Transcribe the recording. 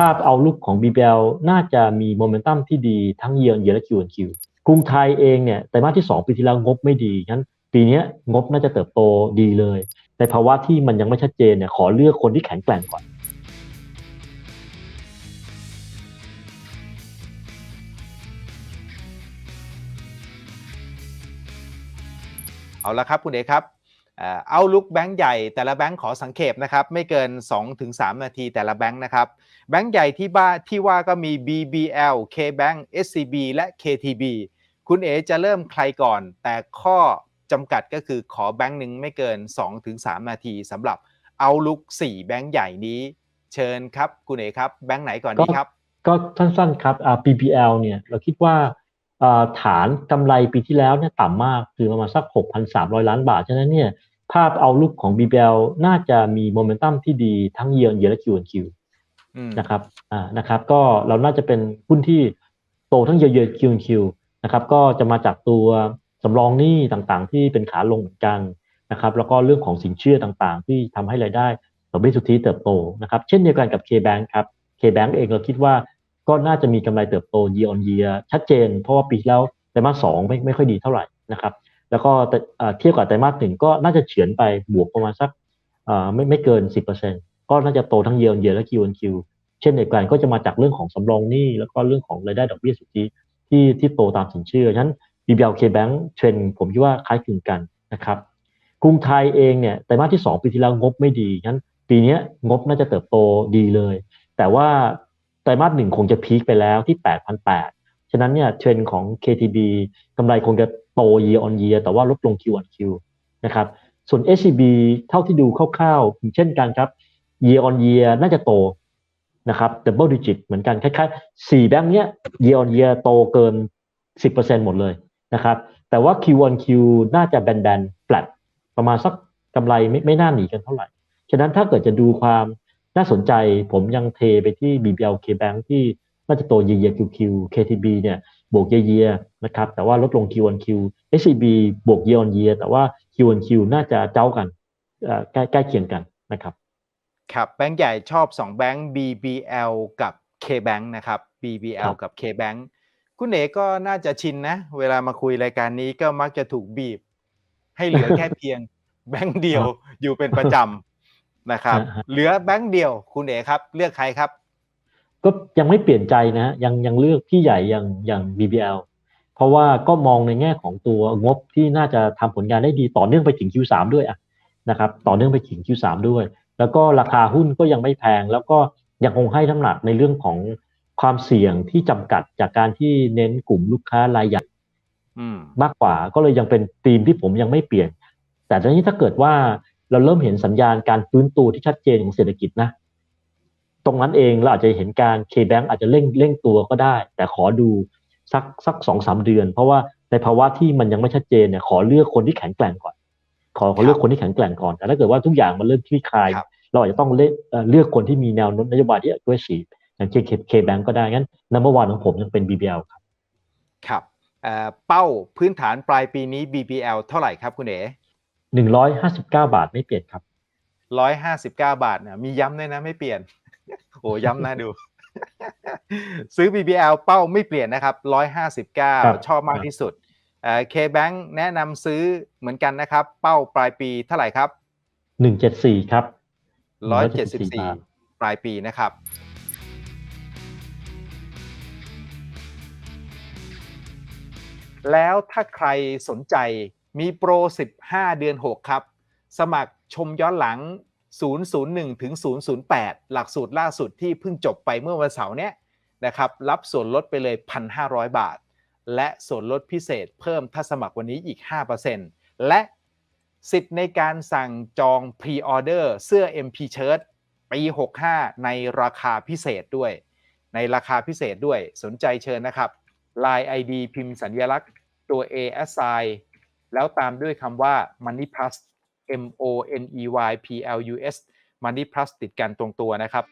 ภาพเอาลุกของ BBL น่าจะมีโมเมนตัมที่ดีทั้งเยียร์เยียและคิวอนคิวกรุงไทยเองเนี่ยไตรมาสที่ 2 ปีที่แล้วงบไม่ดีงั้น ปีนี้งบน่าจะเติบโตดีเลย ในภาวะที่มันยังไม่ชัดเจนเนี่ยขอเลือกคนที่แข็งแกร่งก่อนเอาละครับคุณเอกครับ เอาลุกแบงค์ใหญ่แต่ละแบงค์ขอสังเขปนะครับไม่เกิน 2-3 นาทีแต่ละแบงค์นะครับแบงค์ใหญ่ที่บ้าที่ว่าก็มี BBL KBank SCB และ KTB คุณเอจะเริ่มใครก่อน แต่ข้อจำกัดก็คือขอแบงค์หนึ่งไม่เกิน 2-3 นาทีสำหรับเอาลุก4แบงค์ใหญ่นี้เชิญครับ คุณเอครับแบงค์ไหนก่อนดีครับ ก็สั้นๆครับ BBL เนี่ยเราคิดว่า ฐานกำไรปีที่แล้วเนี่ยต่ำมากคือประมาณสัก 6,300 ล้านบาท ฉะนั้นเนี่ยภาพเอาลุกของ BBL น่าจะมีโมเมนตัมที่ดีทั้งเยียร์เยียและคิวคิวนะครับอ่านะครับก็เราน่าจะเป็นหุ้นที่โตทั้งเยียร์เยียคิวคิวนะครับก็จะมาจากตัวสำรองหนี้ต่างๆ ที่เป็นขาลงเหมือนกันนะครับแล้วก็เรื่องของสินเชื่อต่างๆ ที่ทำให้รายได้ดอกเบี้ยสุทธิเติบโตนะครับเช่นเดียวกันกับ K-Bank ครับ K-Bank เองเราคิดว่า ก็น่าจะมีกำไรเติบโต year on year ชัดเจน เพราะว่าปีแล้วไตรมาสสองไม่ไม่ค่อยดีเท่าไหร่นะครับ แล้วก็เทียบกับไตรมาสหนึ่งก็น่าจะเฉือนไปบวกประมาณสักไม่ไม่เกิน 10%ก็น่าจะโตทั้ง year on year และ Q on Q เช่นเดียวกันก็จะมาจากเรื่องของสำรองหนี้แล้วก็เรื่องของรายได้ดอกเบี้ยสุทธิที่ที่โตตามสินเชื่อฉะนั้น BBL K Bank เทรนผมคิดว่าคล้ายคลึงกันนะครับกรุงไทยเองเนี่ยไตรมาสที่ 2 ปีที่แล้วงบไม่ดีฉะนั้นปีนี้งบน่าจะเติบโตดีเลย แต่ว่า รมาสหนึ่งคงจะพีคไปแล้วที่ 8,800 ฉะนั้นเนี่ยเทรนของ KTB กำไรคงจะโต year on year แต่ว่าลดลง Q on Q นะครับ ส่วน SCB เท่าที่ดูคร่าวๆ เช่นกันครับ year on year น่าจะโตนะครับ double digit เหมือนกันคล้ายๆ4แบงค์เนี้ย year on year โตเกิน 10%หมดเลยนะครับ แต่ว่า Q on Q น่าจะแบนๆ flat ประมาณสักกำไรไม่ไม่น่าหนีกันเท่าไหร่ ฉะนั้นถ้าเกิดจะดูความ น่าสนใจผมยังเทไปที่ BBL K Bank ที่น่าจะโตเยียร์ QQ KTB เนี่ยบวกเยียร์นะครับแต่ว่าลดลง Q on Q SCB บวกเยียร์ on year แต่ว่า Q on Q น่าจะเจ้ากันใกล้ใกล้เคียงกันนะครับครับแบงก์ใหญ่ชอบ 2 แบงก์ BBL กับ K Bank นะครับ BBL กับ K Bank คุณเอกก็น่าจะชินนะ เวลามาคุยรายการนี้ก็มักจะถูกบีบ ให้เหลือแค่เพียงแบงก์เดียวอยู่เป็นประจำ นะครับ เหลือแบงก์เดียวคุณเอกครับ เลือกใครครับ ก็ยังไม่เปลี่ยนใจนะ ยังยังเลือกพี่ใหญ่อย่างอย่าง BBL เพราะว่าก็มองในแง่ของตัวงบที่น่าจะทำผลงานได้ดีต่อเนื่องไปถึง Q3 ด้วยอะนะครับต่อเนื่องไปถึง Q3 ด้วย แล้วก็ราคาหุ้นก็ยังไม่แพง แล้วก็ยังคงให้น้ำหนักในเรื่องของความเสี่ยงที่จำกัดจากการที่เน้นกลุ่มลูกค้ารายใหญ่มากกว่าก็เลยยังเป็นธีมที่ผมยังไม่เปลี่ยน แต่ทีนี้ถ้าเกิดว่า เราเริ่มเห็นสัญญาณการฟื้นตัวที่ชัดเจนของเศรษฐกิจนะ ตรงนั้นเองเราอาจจะเห็นการ K-Bank อาจจะเร่งเร่งตัวก็ได้ แต่ขอดูสักสักสองสามเดือน เพราะว่าในภาวะที่มันยังไม่ชัดเจนเนี่ยขอเลือกคนที่แข็งแกร่งก่อน ขอขอเลือกคนที่แข็งแกร่งก่อนแต่ถ้าเกิดว่าทุกอย่างมันเริ่มคลี่คลาย เราอาจจะต้องเลือกเลือกคนที่มีแนวโน้มนโยบายที่ aggressive อย่างเช่น K-Bank ก็ได้งั้น number one ของผมยังเป็น BBL ครับครับเป้าพื้นฐานปลายปีนี้ BBL เท่าไหร่ครับคุณเอ๋ หนึ่งร้อยห้าสิบเก้าบาทไม่เปลี่ยนครับร้อยห้าสิบเก้าบาทเนี่ยมีย้ำด้วยนะไม่เปลี่ยนโอ้ย้ำนะดู ซื้อ BBL เป้าไม่เปลี่ยนนะครับร้อยห้าสิบเก้าชอบมากที่สุดเคแบงแนะนำซื้อเหมือนกันนะครับ เป้าปลายปีเท่าไหร่ครับหนึ่งเจ็ดสี่ครับร้อยเจ็ดสิบสี่ปลายปีนะครับแล้วถ้าใครสนใจ มีโปร 15 เดือน 6 ครับ สมัครชมย้อนหลัง 001 ถึง 008 หลักสูตรล่าสุดที่เพิ่งจบไปเมื่อวันเสาร์เนี้ยนะครับรับส่วนลดไปเลย 1,500 บาท และส่วนลดพิเศษเพิ่มถ้าสมัครวันนี้อีก 5%และสิทธิ์ในการสั่งจองพรีออเดอร์เสื้อ MP Shirt ปี 65 ในราคาพิเศษด้วย ในราคาพิเศษด้วยสนใจเชิญนะครับ Line ID พิมพ์สัญลักษณ์ตัว A S I แล้วตามด้วยคำว่า Money Plus M O N E Y P L U S Money Plus ติดกันตรงตัวนะครับ